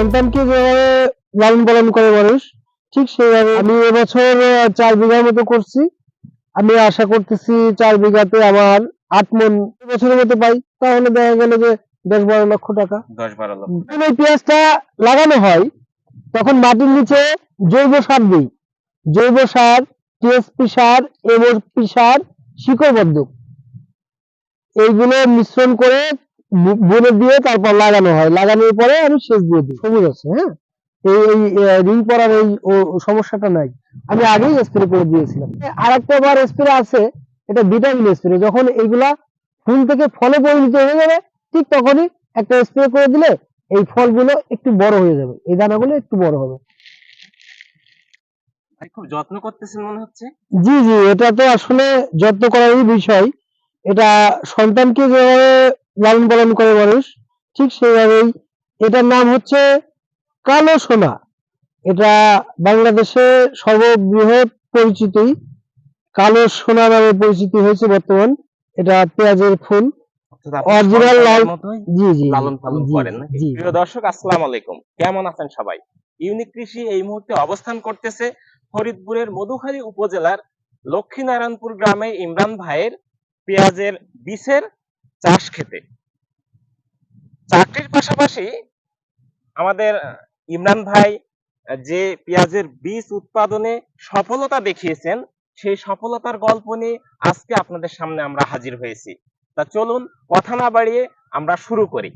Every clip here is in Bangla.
সন্তানকে যেভাবে লালন পালন করে মানুষ ঠিক সেইভাবে আমি এবছর চার বিঘার মতো করছি। আমি আশা করতেছি চার বিঘাতে আমার আট মন বছরের মতো পাই। তাহলে দেখা গেল যে দশ বারো লক্ষ টাকা। দশ বারো লক্ষ এই পেঁয়াজটা লাগানো হয় তখন মাটির নিচে জৈব সার দিই। জৈব সার টিএসপি সার এমওপি সার শিকড় বর্ধক এইগুলো মিশ্রণ করে বুনে দিয়ে তারপর লাগানো হয়। লাগানোর পরে আমি সেচ দিয়ে দিই। সবুজ আছে হ্যাঁ? এই এই রিং পড়ার এই সমস্যাটা নাই। আমি আগেই স্প্রে করে দিয়েছিলাম। আর একটা বার স্প্রে আছে এটা ভিটামিন স্প্রে যখন এইগুলা ফুল থেকে ফলে পরিণত হয়ে যাবে ঠিক তখনই একটা স্প্রে করে দিলে এই ফলগুলো একটু বড় হয়ে যাবে। এই দানাগুলো একটু বড় হবে। খুব যত্ন করতেছেন মনে হচ্ছে? জি জি এটা তো আসলে যত্ন করারই বিষয়। এটা সন্তানকে যেভাবে লালন পালন করে মানুষ ঠিক সেইভাবেই এটার নাম হচ্ছে কালো সোনা। এটা বাংলাদেশে সর্ববৃহৎ পরিচিতি। কালো সোনা নামে পরিচিতি হয়েছে বর্তমান। এটা পেঁয়াজের ফুল। সন্তানের লাল- জি জি লালন পালন করেন নাকি? প্রিয় দর্শক আসসালামু আলাইকুম। কেমন আছেন সবাই? ইউনিক কৃষি এই মুহূর্তে অবস্থান করতেছে ফরিদপুরের মধুখালী উপজেলার লক্ষ্মীনারায়ণপুর গ্রামে ইমরান ভাইয়ের পেঁয়াজের বীজের চাষ খেতে। চাকরির পাশাপাশি আমাদের ইমরান ভাই যে পেঁয়াজের বীজ উৎপাদনে সফলতা দেখিয়েছেন, সেই সফলতার গল্প নিয়ে আজকে আপনাদের সামনে আমরা হাজির হয়েছি। তা চলুন, কথা না বাড়িয়ে আমরা শুরু করি।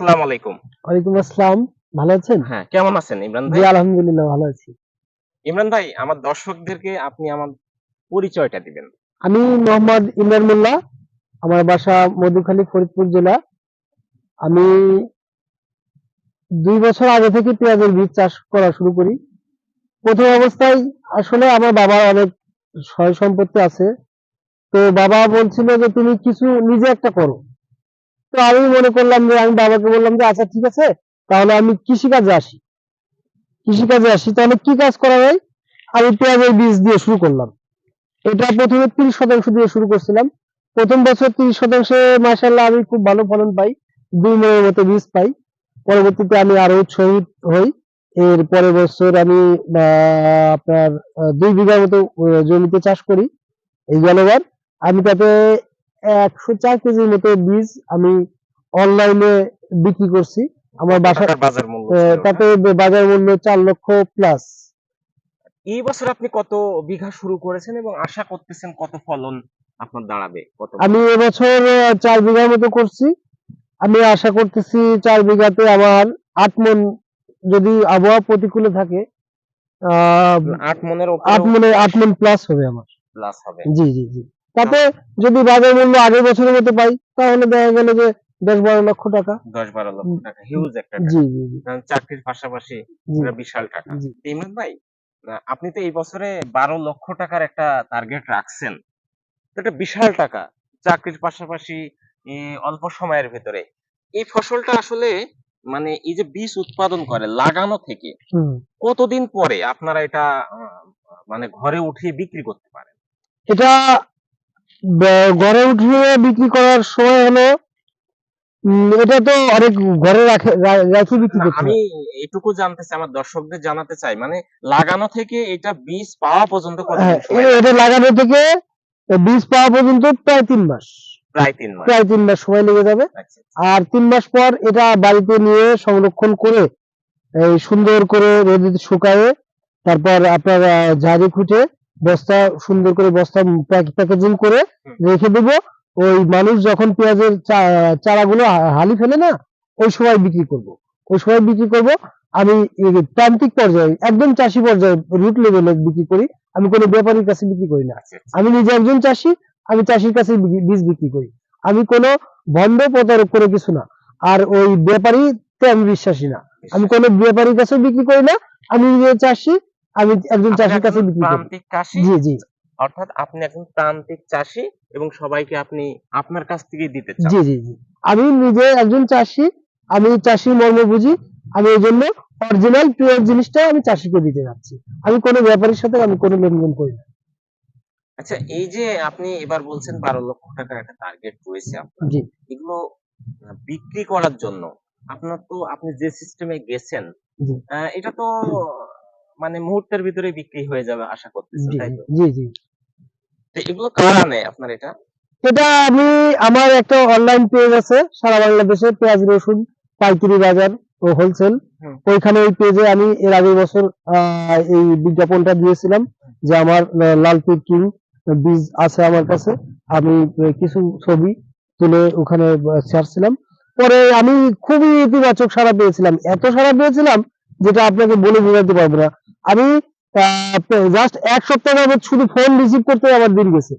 আসসালামু আলাইকুম। ওয়ালাইকুম আসসালাম। ভালো আছেন? হ্যাঁ কেমন আছেন ইমরান ভাই? আলহামদুলিল্লাহ ভালো আছি। ইমরান ভাই আমার দর্শকদেরকে আপনি আমার পরিচয়টা দিবেন। আমি মোহাম্মদ ইমরান মোল্লা আমার বাসা মধুখালী ফরিদপুর জেলা। আমি দুই বছর আগে থেকে পেঁয়াজের বীজ চাষ করা শুরু করি। প্রথম অবস্থায় আসলে আমার বাবার অনেক সয় সম্পত্তি আছে। তো বাবা বলছিল যে তুমি কিছু নিজে একটা করো। তো আমি মনে করলাম যে, আমি বাবাকে বললাম যে আচ্ছা ঠিক আছে, তাহলে আমি কৃষিকাজে আসি। কৃষিকাজে আসি, তাহলে কি কাজ করা যায় আমি পেঁয়াজের বীজ দিয়ে শুরু করলাম। এটা প্রথমে তিরিশ শতাংশ দিয়ে শুরু করছিলাম। প্রথম বছর তিরিশ শতাংশে মাসাল্লাহ আমি খুব ভালো ফলন পাই, দুই মনের মতো বীজ পাই। পরবর্তীতে আমি আরও উৎসাহিত হই। এর পরের বছর আমি আপনার দুই বিঘার মতো জমিতে চাষ করি, এই গেলবার আমি তাতে একশো চার কেজির মতো বীজ আমি অনলাইনে বিক্রি করছি। আমার বাসা টাকার বাজার মূল্য তাতে বাজার মূল্য চার লক্ষ প্লাস এই বছর আপনি কত বিঘা শুরু করেছেন এবং আশা করতেছেন কত ফলন আপনার দাঁড়াবে? কত আমি এবছর চার বিঘার মতো করছি। আমি আশা করতেছি চার বিঘাতে আমার আট মন যদি আবহাওয়া প্রতিকূলে থাকে আহ, আট মনের আট মনে আট মন প্লাস হবে আমার। প্লাস হবে। জি জি জি। তাতে যদি বাজার মূল্য আগের বছরের মতো পাই তাহলে দেখা গেল যে দশ বারো লক্ষ টাকা। দশ বারো লক্ষ টাকা হিউজ একটা টাকা। জি জি চাকরির পাশাপাশি বিশাল টাকা। ইমরান ভাই আপনি তো এই বছরে বারো লক্ষ টাকার একটা টার্গেট রাখছেন। এটা বিশাল টাকা। চাকরির পাশাপাশি অল্প সময়ের ভেতরে। এই ফসলটা আসলে মানে এই যে বীজ উৎপাদন করে লাগানো থেকে কতদিন পরে আপনারা এটা মানে ঘরে উঠিয়ে বিক্রি করতে পারেন? এটা ঘরে উঠিয়ে বিক্রি করার সময় হলো এটা তো অনেক ঘরে রাখে রাখি বিক্রি করতে আমি এটুকু জানতে চাই আমার দর্শকদের জানাতে চাই মানে লাগানো থেকে এটা বীজ পাওয়া পর্যন্ত হ্যাঁ? এটা লাগানো থেকে বীজ পাওয়া পর্যন্ত প্রায় তিন মাস। প্রায় তিন মাস। প্রায় তিন মাস সময় লেগে যাবে। আচ্ছা, আর তিন মাস পর এটা বাড়িতে নিয়ে সংরক্ষণ করে এই সুন্দর করে রোদে শুকায়ে তারপর আপনার ঝাড়ি খুঁটে বস্তা সুন্দর করে বস্তা প্যাকেজিং করে রেখে দেবো। ওই মানুষ যখন পেঁয়াজের চারাগুলো হালি ফেলে না ওই সময় বিক্রি করব। ওই সময় বিক্রি করব। আমি প্রান্তিক পর্যায়ে একদম চাষি পর্যায়ে রুট লেভেলে বিক্রি করি। আমি কোনো ব্যাপারীর কাছে বিক্রি করি না। আচ্ছা, আচ্ছা। আমি নিজে একজন চাষি আমি চাষির কাছে বীজ বিক্রি করি। আমি কোনো ভণ্ড প্রতারক করে কিছু না। আর ওই ব্যাপারীতে আমি বিশ্বাসী না। আমি কোনো ব্যাপারীর কাছে বিক্রি করি না। আমি নিজে চাষি আমি একজন চাষির কাছে বিক্রি করি। প্রান্তিক চাষি? জি জি। অর্থাৎ আপনি একজন প্রান্তিক চাষি এবং সবাইকে আপনি আপনার কাছ থেকে দিতে চান। জি জি জি। আমি নিজে একজন চাষি আমি চাষি মর্ম বুঝি আমি এই জন্য অরিজিনাল পিওর জিনিসটা আমি চাষিকে দিতে যাচ্ছি। আমি কোনো ব্যাপারীর সাথে আমি কোনো লেনদেন করি না। আচ্ছা এই যে আপনি এবার বলছেন বারো লক্ষ টাকার একটা টার্গেট রয়েছে আপনার। জি। এগুলো বিক্রি করার জন্য আপনার তো আপনি যে সিস্টেমে গেছেন এটা তো মানে মুহূর্তের ভিতরে বিক্রি হয়ে যাবে আশা করতেছেন জি তাই তো? জি জি। তো এগুলো কারা নেয় আপনার এটা? এটা আমি আমার একটা অনলাইন পেজ আছে সারা বাংলাদেশে পেঁয়াজ রসুন পাইকারি বাজার ও হোলসেল ওইখানে ওই পেজে আমি এর আগের বছর এই বিজ্ঞাপনটা দিয়েছিলাম যে আমার লাল কিং বীজ আছে আমার কাছে। আমি কিছু ছবি তুলে ওখানে ছাড়ছিলাম। পরে আমি খুবই ইতিবাচক সাড়া পেয়েছিলাম। এত সাড়া পেয়েছিলাম যেটা আপনাকে বলে বোঝাতে পারব না। আমি জাস্ট এক সপ্তাহ যাবত শুধু ফোন রিসিভ করতে আমার দিন গেছে।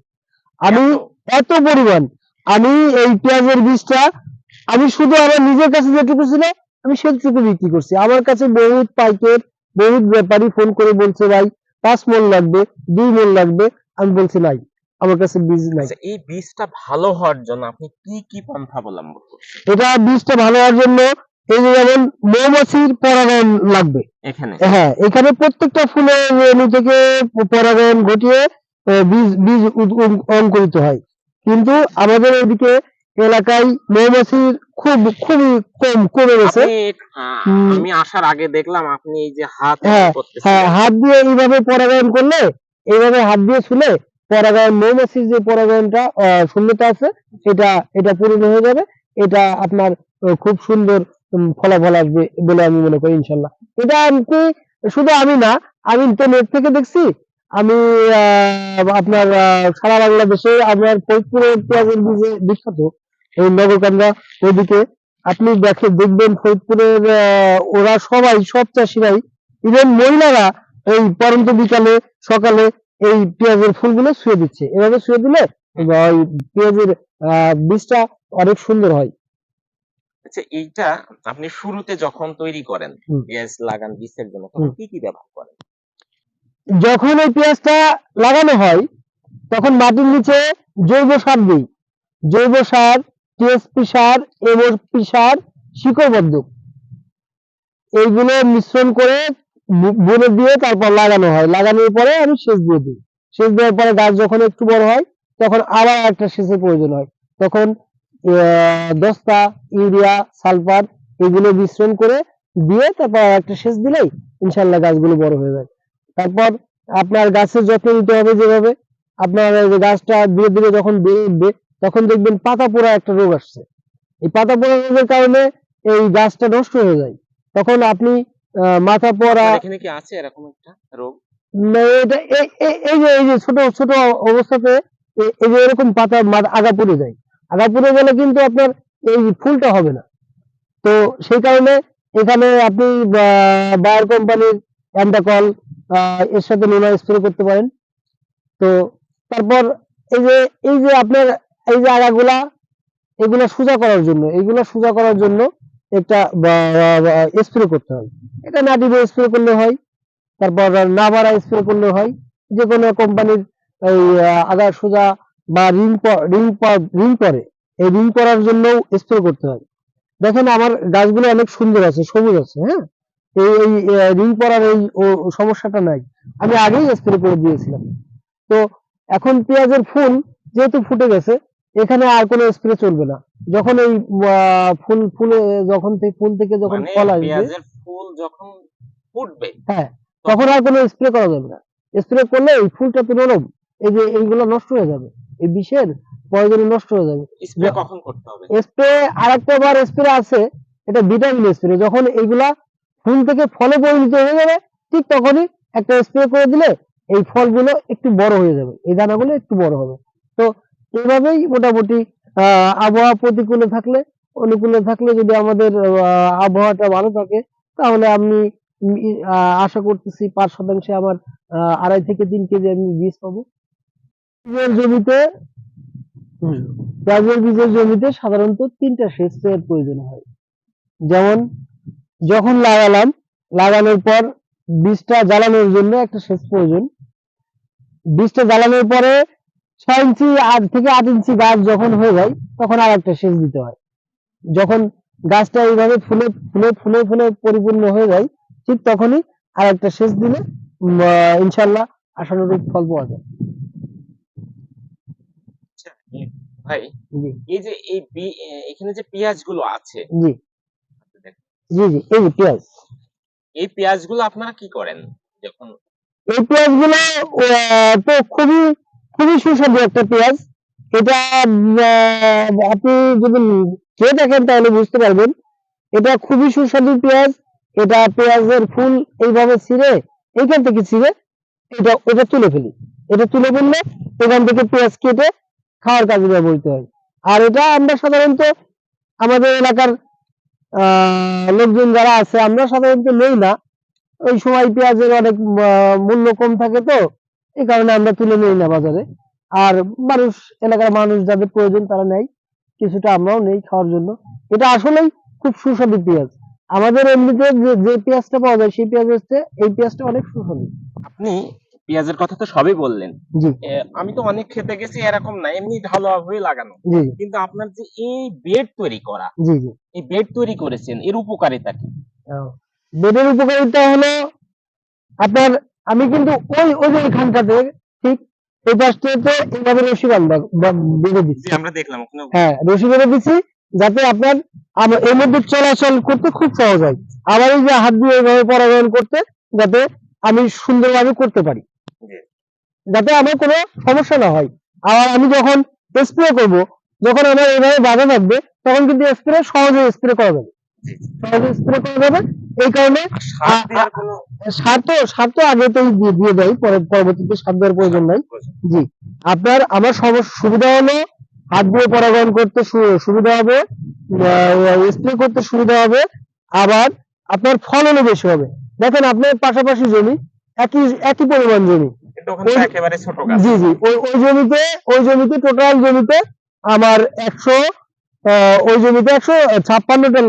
আমি এত? পরিমাণ আমি এই পেঁয়াজের বীজটা আমি শুধু আমার নিজের কাছে যেটুকু ছিল আমি সেটুকু বিক্রি করছি। আমার কাছে বহুত পাইকের বহুত ব্যাপারী ফোন করে বলছে ভাই পাঁচ মন লাগবে দুই মন লাগবে। আমি বলছি নাই আমার কাছে বীজ নাই। আচ্ছা এই বীজটা ভালো হওয়ার জন্য আপনি কি কি পন্থা অবলম্বন করছেন? এটা বীজটা ভালো হওয়ার জন্য এই যে যেমন মৌমাছির পরাগায়ন লাগবে। এখানে। হ্যাঁ এখানে প্রত্যেকটা ফুলের রেণু থেকে পরাগায়ন ঘটিয়ে বীজ অঙ্কুরিত হয়। কিন্তু আমাদের এদিকে এলাকায় মৌমাছির খুব খুবই কম কমে গেছে। আমি আসার আগে দেখলাম আপনি এই যে হাত হ্যাঁ, হ্যাঁ হাত দিয়ে এইভাবে পরাগায়ন করলে এইভাবে হাত দিয়ে ছুলে পরাগায়ন মৌমাছির যে পরাগায়নটা শূন্যতা আছে এটা এটা পূরণ হয়ে যাবে। এটা আপনার খুব সুন্দর ফলাফল আসবে বলে আমি মনে করি, ইনশাল্লাহ। এটা আমি শুধু আমি না, আমি তো নেট থেকে দেখছি, আমি আপনার সারা বাংলাদেশে আপনার ফরিদপুরের পেঁয়াজের বীজে বিখ্যাত, এই নগরকান্দা ওইদিকে আপনি দেখে দেখবেন ফরিদপুরের ওরা সবাই, সব চাষিরাই ইভেন মহিলারা এই পরন্ত বিকালে, সকালে এই পেঁয়াজের ফুলগুলো শুয়ে দিচ্ছে। এভাবে শুয়ে দিলে পেঁয়াজের বীজটা অনেক সুন্দর হয়। আচ্ছা এইটা আপনি শুরুতে যখন তৈরি করেন পেঁয়াজ লাগান বীজের জন্য তখন কি কি ব্যবহার করেন? যখন এই পেঁয়াজটা লাগানো হয় তখন মাটির নিচে জৈব সার দিই। জৈব সার টিএসপি সার এমওপি সার শিকড়বর্ধক। এইগুলো মিশ্রণ করে বুনে দিয়ে তারপর লাগানো হয়। লাগানোর পরে আমি সেচ দিয়ে দিই। সেচ দেওয়ার পরে গাছ যখন একটু বড় হয় তখন আবার একটা সেচের প্রয়োজন হয়। তখন দস্তা ইউরিয়া সালফার এগুলো মিশ্রণ করে দিয়ে তারপর একটা সেচ দিলেই ইনশাল্লাহ গাছগুলো বড় হয়ে যায় তারপর আপনার গাছের যত্ন নিতে হবে যেভাবে। আপনার গাছটা ধীরে ধীরে যখন বেড়ে উঠবে তখন দেখবেন পাতা পোড়া একটা রোগ আসছে। এই পাতা পোড়া রোগের কারণে এই গাছটা নষ্ট হয়ে যায়। তখন আপনি আহ, মাথা পড়া এখানে কি আছে এরকম একটা রোগ? না, এটা এই- যে এই যে ছোট ছোট অবস্থাতে এই যে এরকম পাতা আগা পড়ে যায়। আগা পড়ে গেলে কিন্তু আপনার এই ফুলটা হবে না। তো সেই কারণে এখানে আপনি বায়ার কোম্পানির অ্যান্টাকল এর সাথে নোনা স্প্রে করতে পারেন। তো তারপর এই যে এই যে আপনার, এই যে আগাগুলা, এগুলা সোজা করার জন্য, এগুলা সোজা করার জন্য একটা স্প্রে করতে হয় এটা নাটিভে স্প্রে করলে হয়, তারপর না নাভারা স্প্রে করলে হয় যে কোনো কোম্পানির এই আগা সোজা বা রিং রিং রিং করে। এই রিং করার জন্য স্প্রে করতে হয় দেখেন আমার গাছগুলো অনেক সুন্দর আছে সবুজ আছে হ্যাঁ? এই এই রিং করার এই সমস্যাটা নাই। আমি আগেই স্প্রে করে দিয়েছিলাম। তো এখন পেঁয়াজের ফুল যেহেতু ফুটে গেছে এখানে আর কোনো স্প্রে চলবে না। যখন এই আহ, ফুল ফুলে যখন থেকে ফুল থেকে যখন মানে ফল আসবে পেঁয়াজের ফুল যখন ফুটবে হ্যাঁ তখন আর কোনো স্প্রে করা যাবে না। স্প্রে করলে এই ফুলটা তো নরম এই যে এইগুলো নষ্ট হয়ে যাবে। এই বিষের পয়জনে নষ্ট হয়ে যাবে। স্প্রে কখন করতে হবে? স্প্রে আরেকটা বার স্প্রে আছে এটা ভিটামিন স্প্রে। যখন এইগুলা ফুল থেকে ফলে পরিণত হয়ে যাবে ঠিক তখনই একটা স্প্রে করে দিলে এই ফলগুলো একটু বড় হয়ে যাবে এই দানাগুলো একটু বড় হবে। তো এইভাবেই মোটামুটি আহ, আবহাওয়া প্রতিকূলে থাকলে অনুকূলে থাকলে যদি আমাদের আবহাওয়াটা ভালো থাকে তাহলে আমি আশা করতেছি পাঁচ শতাংশে আমার আড়াই থেকে তিন কেজি আমি বীজ পাবো। জমিতে পেঁয়াজের বীজের জমিতে সাধারণত তিনটা সেচের প্রয়োজন হয়। যেমন, যখন লাগালাম, লাগানোর পর বীজটা জ্বালানোর জন্য একটা সেচ প্রয়োজন। বীজটা জ্বালানোর পরে ছয় ইঞ্চি আট থেকে আট ইঞ্চি গাছ যখন হয়ে যায়, তখন আর একটা সেচ দিতে হয়। যখন গাছটা এইভাবে ফুলে ফুলে ফুলে ফুলে পরিপূর্ণ হয়ে যায়, ঠিক তখনই আর একটা সেচ দিলে ইনশাল্লাহ আশানুরূপ ফল পাওয়া যায় আচ্ছা, এ, ভাই এই যে এই এখানে যে পেঁয়াজগুলো আছে জি। জি জি এই পেঁয়াজ। এই পেঁয়াজগুলো আপনারা কি করেন? যখন এই পেঁয়াজগুলো তো খুবই খুবই সুস্বাদু একটা পেঁয়াজ। এটা আপনি যদি খেয়ে দেখেন তাহলে বুঝতে পারবেন। এটা খুবই সুস্বাদু পেঁয়াজ। এটা পেঁয়াজের ফুল এইভাবে ছিঁড়ে এইখান থেকে ছিঁড়ে এটা এটা তুলে ফেলি। এটা তুলে ফেললে এখান থেকে পেঁয়াজ কেটে খাওয়ার কাজে ব্যবহৃত হয়। আর এটা আমরা সাধারণত আমাদের এলাকার লোকজন যারা আছে, আমরা সাধারণত নেই না। ওই সময় পেঁয়াজের অনেক মূল্য কম থাকে তো, এই কারণে আমরা তুলে নেই না বাজারে। আর মানুষ, এলাকার মানুষ যাদের প্রয়োজন তারা নেয়, কিছুটা আমরাও নেই খাওয়ার জন্য। এটা আসলেই খুব সুস্বাদু পেঁয়াজ। আমাদের এমনিতে যে যে পেঁয়াজটা পাওয়া যায়, সেই পেঁয়াজ হচ্ছে, এই পেঁয়াজটা অনেক সুস্বাদু। আপনি পেঁয়াজের কথা তো সবই বললেন। আমি তো অনেক খেতে গেছি এরকম না এমনি ঢালাভাবে লাগানো। কিন্তু আপনার যে এই বেড তৈরি করা এই বেড তৈরি করেছেন এর উপকারিতা কি? বেডের উপকারিতা হলো আপনার আমি কিন্তু ওই ওই যে এখানটাতে ঠিক? এই পাশটাতে এইভাবে রশি বেঁধে দিচ্ছি। আমরা দেখলাম ওখানে হ্যাঁ রশি বেঁধে দিচ্ছি যাতে আপনার এর মধ্যে চলাচল করতে খুব সহজ হয়। আবার এই যে হাত দিয়ে এইভাবে পরাগায়ন করতে যাতে আমি সুন্দরভাবে করতে পারি। যাতে আমার কোনো সমস্যা না হয়। আর আমি যখন স্প্রে করব যখন আমার এইভাবে বাধা থাকবে তখন কিন্তু স্প্রে সহজে স্প্রে করা যাবে। সহজে স্প্রে করা যাবে। এই কারণে সার তো সার তো আগেতেই দিয়ে দিয়ে দেয় পরে পরবর্তীতে সার দেওয়ার প্রয়োজন নাই। জি। আপনার আমার সমস্যা সুবিধা হলো হাত দিয়ে পরাগায়ন করতে সুবিধা হবে স্প্রে করতে সুবিধা হবে। আবার আপনার ফলনও বেশি হবে। দেখেন আপনার পাশাপাশি জমি একই একই পরিমাণ জমি। একেবারে ছোট জি জি ওই ওই জমিতে ওই জমিতে টোটাল জমিতে আমার একশো ওই জমিতে একশো ছাপ্পান্নটা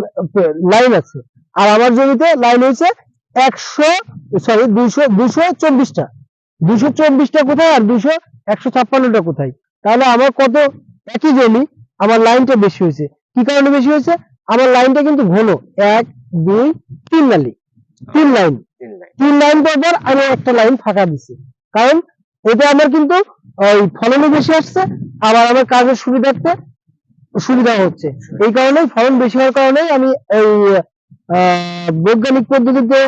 লাইন আছে। আর আমার জমিতে লাইন হয়েছে একশো সরি দুশো দুশো চব্বিশটা দুশো চব্বিশটা কোথায় আর দুশো একশো ছাপ্পান্নটা কোথায়? তাহলে আমার কত? একই জমি আমার লাইনটা বেশি হয়েছে। কি কারণে বেশি হয়েছে? আমার লাইনটা কিন্তু ঘন। এক দুই তিন লাইন তিন লাইন তিন লাইন। পর আমি একটা লাইন ফাঁকা দিছি কারণ এটা আমার কিন্তু, ওই ফলনও বেশি আসছে, আবার আমার কাজের সুবিধার্থে সুবিধা হচ্ছে এই কারণেই ফলন বেশি হওয়ার কারণেই আমি এই বৈজ্ঞানিক পদ্ধতিতে,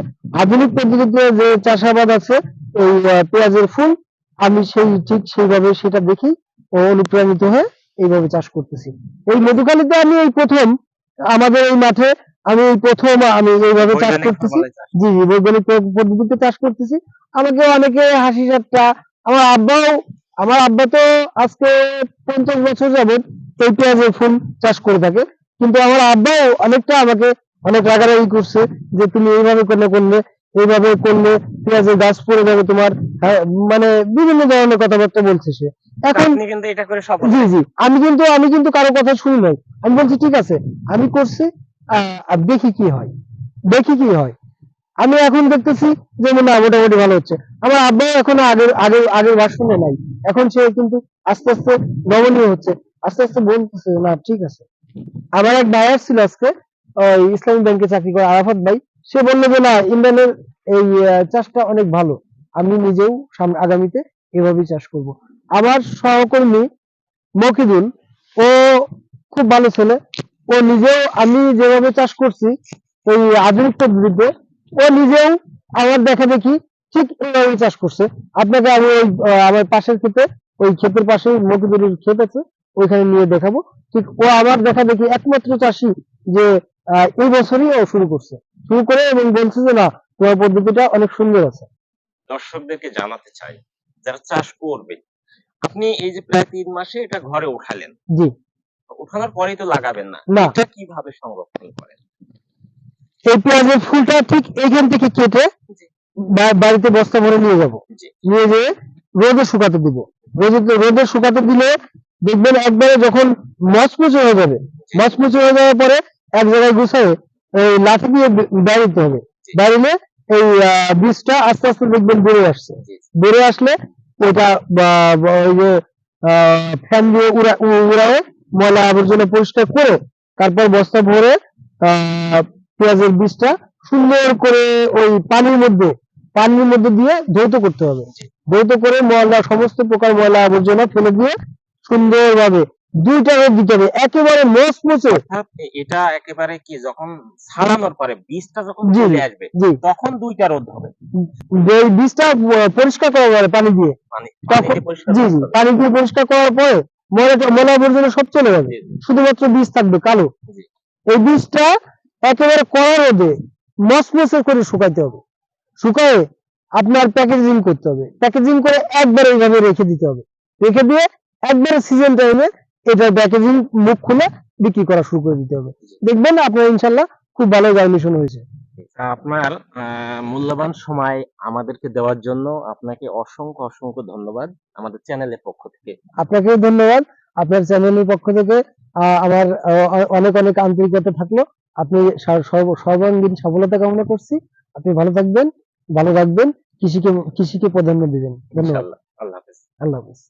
আধুনিক পদ্ধতিতে যে চাষাবাদ আছে, এই পেঁয়াজের ফুল, আমি সেই ঠিক সেইভাবে সেটা দেখি ও অনুপ্রাণিত হয়ে এইভাবে চাষ করতেছি এই মধুখালীতে আমি এই প্রথম আমাদের এই মাঠে আমি প্রথম আমি এইভাবে চাষ করতেছি। জি জি বৈজ্ঞানিক পদ্ধতিতে চাষ করতেছি। আমাকে অনেকে হাসি ঠাট্টা আমার আব্বাও আমার আব্বা তো আজকে পঞ্চাশ বছর যাবত এই পেঁয়াজের ফুল চাষ করে থাকে। কিন্তু আমার আব্বাও অনেকটা আমাকে অনেক রাগারাগি করছে যে তুমি এইভাবে করলে করলে? এইভাবে করলে পেঁয়াজের গাছ পড়ে যাবে তোমার। হ্যাঁ, মানে বিভিন্ন ধরনের কথাবার্তা বলছে সে। এখন কিন্তু এটা করে সফল জি জি আমি কিন্তু আমি কিন্তু কারও কথা শুনি নাই। আমি বলছি ঠিক আছে আমি করছি আর দেখি কি হয়। দেখি কি হয়। আমি এখন দেখতেছি যে না, মোটামুটি ভালো হচ্ছে। আমার আব্বাও এখন আগের আগের আগের ভাষণে নাই। এখন সে কিন্তু আস্তে আস্তে নমনীয় হচ্ছে। আস্তে আস্তে বলতেছে, না, ঠিক আছে। আমার এক ভাই ছিল আজকে ইসলামী ব্যাংকে চাকরি করে, আরাফাত ভাই। সে বলল যে, না, ইমরানের এই চাষটা অনেক ভালো। আমি নিজেও সামনে, আগামীতে এভাবেই চাষ করব। আমার সহকর্মী মকিদুল, ও খুব ভালো ছেলে। ও নিজেও আমি যেভাবে চাষ করছি এই আধুনিক পদ্ধতিতে ও নিজেও আমার দেখা দেখি ঠিক এইভাবে চাষ করছে। আপনাকে আমি ওই আমার পাশের ক্ষেতে ওই ক্ষেতের পাশে মকিদুলের ক্ষেত আছে ওইখানে নিয়ে দেখাবো। ঠিক ও আমার দেখা দেখি একমাত্র চাষি যে এই বছরই ও শুরু করছে। শুরু করে এবং বলছে যে না তোমার পদ্ধতিটা অনেক সুন্দর আছে। দর্শকদেরকে জানাতে চাই যারা চাষ করবে আপনি এই যে প্রায় তিন মাসে এটা ঘরে উঠালেন। জি। উঠানোর পরেই তো লাগাবেন না। এটা কীভাবে সংরক্ষণ করেন? এই পেঁয়াজের ফুলটা ঠিক এইখান থেকে কেটে বাড়িতে বস্তা ভরে নিয়ে যাব। নিয়ে যেয়ে রোদে শুকাতে দিব। রোদে রোদে শুকাতে দিলে দেখবেন একবারে যখন মচমচে হয়ে যাবে। মচমচে হয়ে যাওয়ার পরে এক জায়গায় গুছায় এই লাঠি দিয়ে বেড়ে দিতে হবে। বেড়িলে এই বীজটা আস্তে আস্তে দেখবেন বেড়ে আসছে। বেড়ে আসলে ওটা ওই যে ফ্যান দিয়ে উড়া- উড়ায়ে ময়লা আবর্জনা পরিষ্কার করে তারপর বস্তা ভরে পেঁয়াজের বীজটা সুন্দর করে ওই পানির মধ্যে পানির মধ্যে দিয়ে ধৌত করতে হবে। ধৌত করে ময়লা সমস্ত প্রকার ময়লা আবর্জনা ফেলে দিয়ে সুন্দরভাবে দুইটা রোদ দিতে হবে। একেবারে মচমচে। এটা একেবারে কি যখন ছাড়ানোর পরে বীজটা যখন চলে আসবে তখন দুইটা রোদ হবে। এই বীজটা পরিষ্কার করা যাবে পানি দিয়ে। পানি দিয়ে পরিষ্কার করার পরে ময়লাটা ময়লা আবর্জনা সব চলে যাবে। জি, জি, শুধুমাত্র বীজ থাকবে কালো। এই বীজটা একেবারে কড়া রোদে মসমসে করে শুকাইতে হবে। শুকায়ে আপনার প্যাকেজিং করতে হবে। প্যাকেজিং করে একবার এইভাবে রেখে দিতে হবে। রেখে দিয়ে একবারে সিজন টাইমে এটার প্যাকেজিং মুখ খুলে বিক্রি করা শুরু করে দিতে হবে। দেখবেন আপনার ইনশাল্লাহ খুব ভালো জার্মিশন হয়েছে। আপনার মূল্যবান সময় আমাদেরকে দেওয়ার জন্য আপনাকে অসংখ্য অসংখ্য ধন্যবাদ আমাদের চ্যানেলের পক্ষ থেকে। আপনাকেও ধন্যবাদ। আপনার চ্যানেলের পক্ষ থেকে আহ, আমার অনেক অনেক আন্তরিকতা থাকল। আপনি সর্বাঙ্গীন সফলতা কামনা করছি। আপনি ভালো থাকবেন ভালো রাখবেন কৃষিকে কৃষিকে প্রাধান্য দিবেন। ধন্যবাদ। আল্লাহ হাফেজ। আল্লাহ হাফিজ।